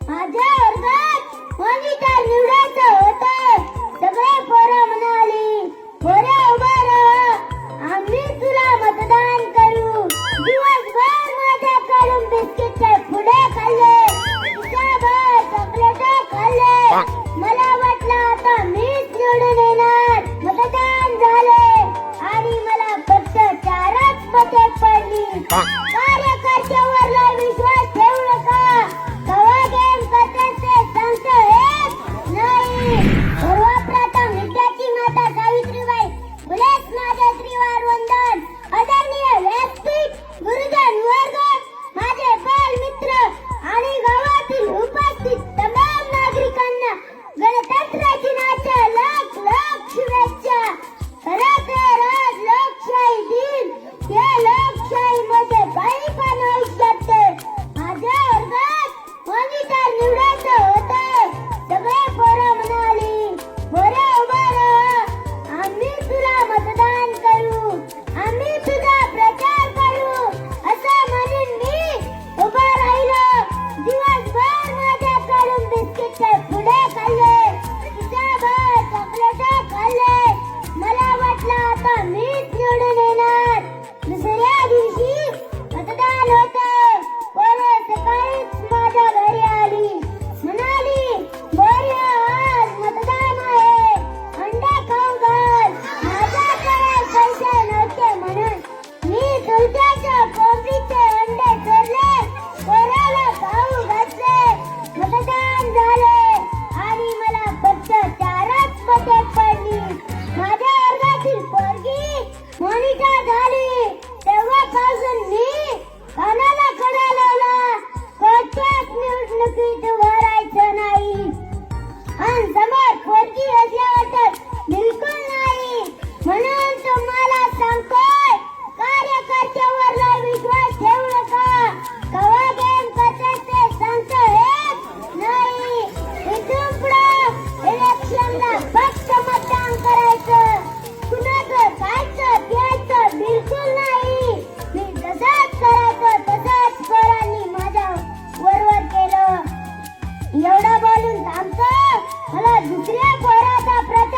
Hadi ördek. Monitor निवडणुकीत भरायचं नाही. एवढं बोलून थांबतो मला दुसऱ्या पोराचा प्रत